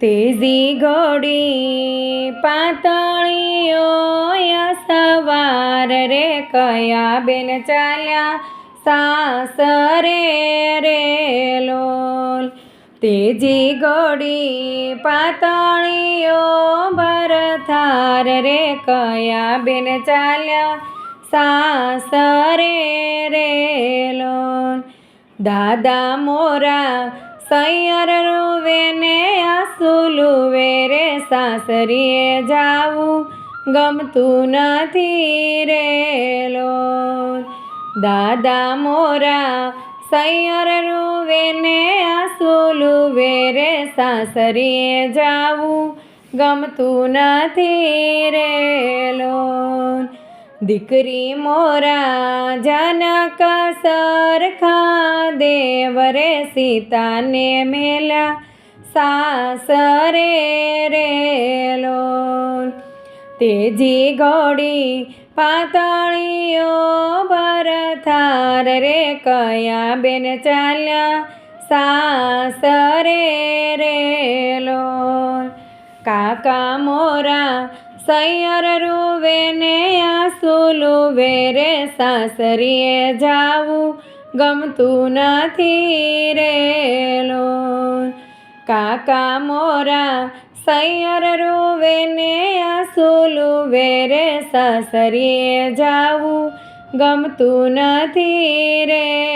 તેજી ઘોડી પાતળીઓ સવાર રે કયા બેન ચાલ્યા? સાસરે રે લોલ. તેજી ઘોડી પાતળીઓ ભરથાર રે કયા બેન ચાલ્યા? સાસરે રે લોલ. દાદા મોરા સૈયર વેને આસુલું વેરે સાસરીએ જાવું. ગમતું નથી રે લોલ દાદા મોરા સૈયર વેને આસુલું વેરે સાસરીએ જાવું. ગમતું નથી રે દીકરી મોરા જનક સરખા દેવરે સીતાને મેલા સાસરે રેલો. તેજી ઘોડી પાતળીઓ ભરથાર રે કયા બેન ચાલ્યા સાસરે રેલો. કાકા મોરા સૈયર રૂવે ને આસુલુવે રે સાસરીએ જાવું. ગમતું નથી રે લોલ કાકા મોરા, સૈયર રૂવે ને આસુલુવે રે સાસરીએ જાવું. ગમતું નથી રે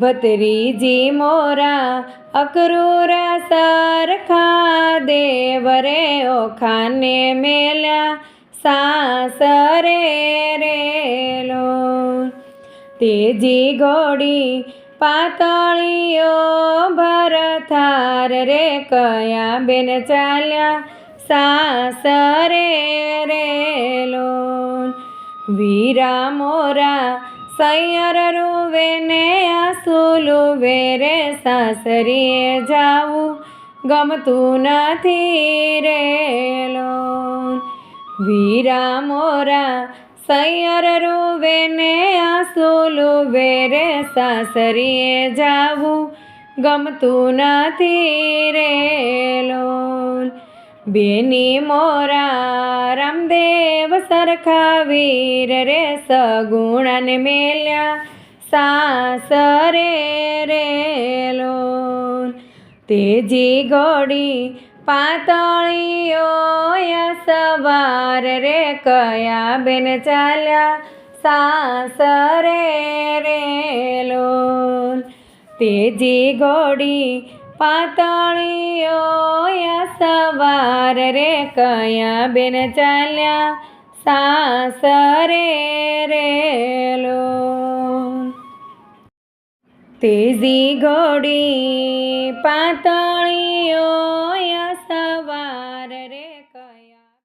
ભત્રીજી મોરા અકરૂરા સરખા દેવરે ઓખાને મેલ્યા સાસરે રેલો. તેજી ઘોડી પાતળીઓ ભરથાર રે કયા બેન ચાલ્યા સાસરે રેલો. વીરા મોરા સૈયર રૂવે ને વેરે સાસરીએ જાવું. ગમતું નથી રેલો વીરા મોરા સૈયર રૂવે ને આસુલુવે વેરે સાસરીએ જાવું. ગમતું નથી રેલો બેની મોરા રામદેવ સરખા વીર રે સગુણન મેલ્યા. સાસરે રેલો તેજી ઘોડી પાતળીઓ સવાર રે કયા બેન ચાલ્યા? સાસરે રેલો તેજી ઘોડી પાતળીઓ સવાર રે કયા બેન ચાલ્યા? સાસરે રે લોલ તેજી ઘડી પાતળીઓ